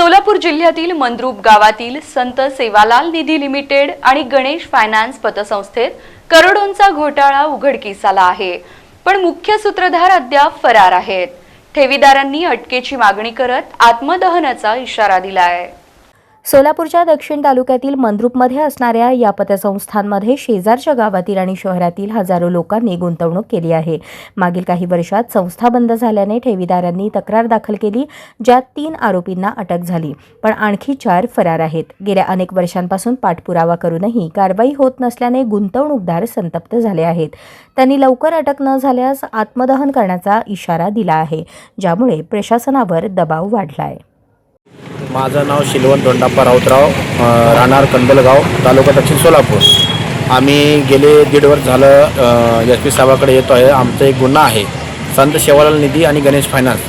सोलापूर जिल्ह्यातील मंद्रुप गावातील संत सेवालाल निधी लिमिटेड आणि गणेश फायनान्स पतसंस्थेत करोडोंचा घोटाळा उघडकीस आला आहे. पण मुख्य सूत्रधार अद्याप फरार आहेत. ठेवीदारांनी अटकेची मागणी करत आत्मदहनाचा इशारा दिला आहे सोलापूरच्या दक्षिण तालुक्यातील मंद्रुपमध्ये असणाऱ्या या पतसंस्थांमध्ये शेजारच्या गावातील आणि शहरातील हजारो लोकांनी गुंतवणूक केली आहे. मागील काही वर्षात संस्था बंद झाल्याने ठेवीदारांनी तक्रार दाखल केली ज्यात तीन आरोपींना अटक झाली. पण आणखी चार फरार आहेत. गेल्या अनेक वर्षांपासून पाठपुरावा करूनही कारवाई होत नसल्याने गुंतवणूकदार संतप्त झाले आहेत. त्यांनी लवकर अटक न झाल्यास आत्मदहन करण्याचा इशारा दिला आहे ज्यामुळे प्रशासनावर दबाव वाढला आहे माझं नाव शिलवंत दोंडाप्पा राऊतराव राहणार कंदलगाव तालुका दक्षिण सोलापूर. आम्ही गेले दीड वर्ष झालं एस पी साहेबाकडे येतो आहे. आमचा एक गुन्हा आहे. संत शेवालाल निधी आणि गणेश फायनान्स.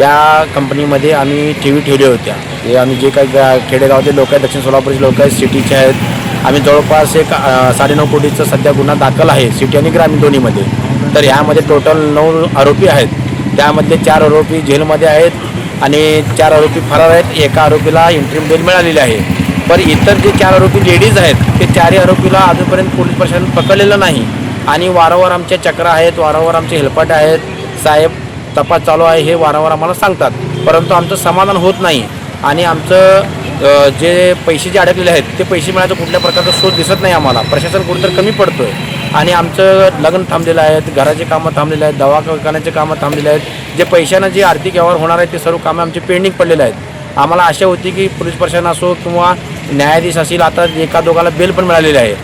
या कंपनीमध्ये आम्ही टी व्ही ठेवल्या होत्या. हे आम्ही जे काही गा खेडेगावातील लोक आहेत दक्षिण सोलापूरचे लोक आहेत सिटीचे आहेत आम्ही जवळपास एक साडेनऊ कोटीचा सध्या गुन्हा दाखल आहे सिटी आणि ग्रामीण दोन्हीमध्ये. तर ह्यामध्ये टोटल नऊ आरोपी आहेत. त्यामधले चार आरोपी जेलमध्ये आहेत. आणि चार आरोपी फरार आहेत. एका आरोपीला इंट्रीम बेल मिळालेली आहे. पण इतर जे चार आरोपी लेडीज आहेत ते चारही आरोपीला अजूनपर्यंत पोलीस प्रशासन पकडलेलं नाही. आणि वारंवार आमच्या चक्र आहेत वारंवार आमचे हेलपाटे आहेत. साहेब तपास चालू आहे हे वारंवार आम्हाला सांगतात. परंतु आमचं समाधान होत नाही. आणि आमचं जे पैसे जे अडकलेले आहेत ते पैसे मिळायचं कुठल्या प्रकारचा शोध दिसत नाही आम्हाला. प्रशासन कुठेतरी कमी पडतो आहे आणि आमचं लग्न थांबलेलं आहेत घराचे कामं थांबलेले आहेत दवाखान्याचे कामं थांबलेले आहेत. जे पैशानं जे आर्थिक व्यवहार होणार आहेत ते सर्व कामं आमचे पेंडिंग पडलेले आहेत. आम्हाला आशा होती की पोलीस प्रशासन असो किंवा न्यायाधीश असेल आता एका दोघाला बेल पण मिळालेली आहे.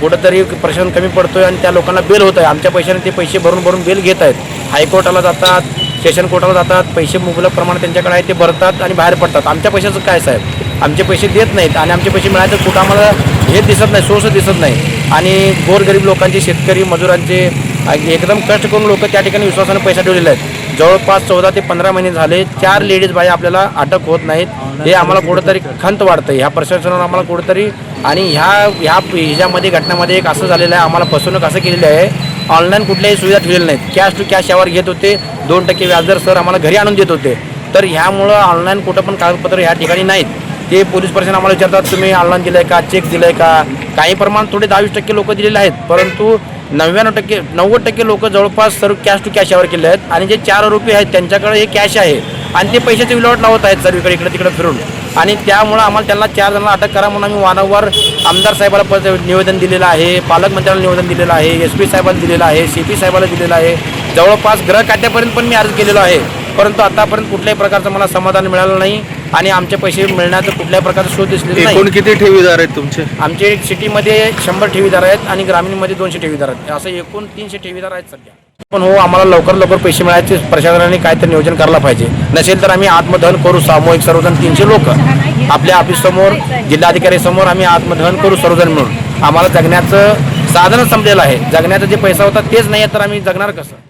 कुठंतरी प्रशासन कमी पडतो आहे आणि त्या लोकांना बेल होत आहे आमच्या पैशाने ते पैसे भरून भरून बेल घेत आहेत. हायकोर्टाला जातात सेशन कोर्टाला जातात पैसे मुबलक प्रमाणात त्यांच्याकडे आहे ते भरतात आणि बाहेर पडतात. आमच्या पैशाचं काय साहेब? आमचे पैसे देत नाहीत आणि आमचे पैसे मिळायचं कुठं आम्हाला हे दिसत नाही सोर्स दिसत नाही. आणि गोरगरीब लोकांचे शेतकरी मजुरांचे एकदम कष्ट करून लोक त्या ठिकाणी विश्वासाने पैसा ठेवलेले आहेत. जवळपास चौदा ते पंधरा महिने झाले चार लेडीज बाई आपल्याला अटक होत नाहीत. हे आम्हाला कुठंतरी खंत वाढतं ह्या प्रशासनावर आम्हाला कुठंतरी आणि ह्या ह्या ह्याच्यामध्ये घटनामध्ये एक असं झालेलं आहे आम्हाला फसवणूक असं केलेली आहे. ऑनलाईन कुठल्याही सुविधा ठेवलेल्या नाहीत. कॅश टू कॅश यावर घेत होते. दोन टक्के व्याजदर सर आम्हाला घरी आणून देत होते. तर ह्यामुळं ऑनलाईन कुठं पण कागदपत्र ह्या ठिकाणी नाहीत. ते पोलीस प्रशासन आम्हाला विचारतात तुम्ही ऑनलाईन दिलं आहे का? चेक दिलं आहे का? काही प्रमाण थोडे दहावीस टक्के लोक दिलेले आहेत परंतु नव्याण्णव टक्के नव्वद टक्के लोक जवळपास सर्व कॅश टू कॅश यावर केले आहेत आणि जे चार आरोपी आहेत त्यांच्याकडे हे कॅश आहे आणि ते पैशाची विल्हेवाट लावत आहेत सर्वीकडे इकडे तिकडे फिरून. आणि त्यामुळं आम्हाला त्यांना चार जणांना अटक करा म्हणून आम्ही वारंवार आमदार साहेबाला पद निवेदन दिलेलं आहे पालकमंत्र्याला निवेदन दिलेलं आहे एस पी साहेबाला दिलेलं आहे सी पी साहेबाला दिलेलं आहे. जवळपास ग्रह खात्यापर्यंत पण मी अर्ज केलेलो आहे. परंतु आतापर्यंत कुठल्याही प्रकारचं मला समाधान मिळालं नाही आणि आमचे पैसे मिळण्याचं कुठल्याही प्रकारचं शोध दिसलेला नाही. एकूण किती ठेवीदार आहेत तुमचे? आमचे सिटीमध्ये शंभर ठेवीदार आहेत आणि ग्रामीणमध्ये दोनशे ठेवीदार आहेत. असं एकूण तीनशे ठेवीदार आहेत सध्या. पण हो आम्हाला लवकर लवकर पैसे मिळायचे. प्रशासनाने काहीतरी नियोजन करायला पाहिजे. नसेल तर आम्ही आत्मदहन करू. सामूहिक सर्वजण तीनशे लोक. आपल्या ऑफिससमोर जिल्हाधिकारी समोर आम्ही आत्मदहन करू सर्वजण मिळून. आम्हाला जगण्याचं साधनच संपलेलं आहे. जगण्याचा जे पैसा होता तेच नाही तर आम्ही जगणार कसं?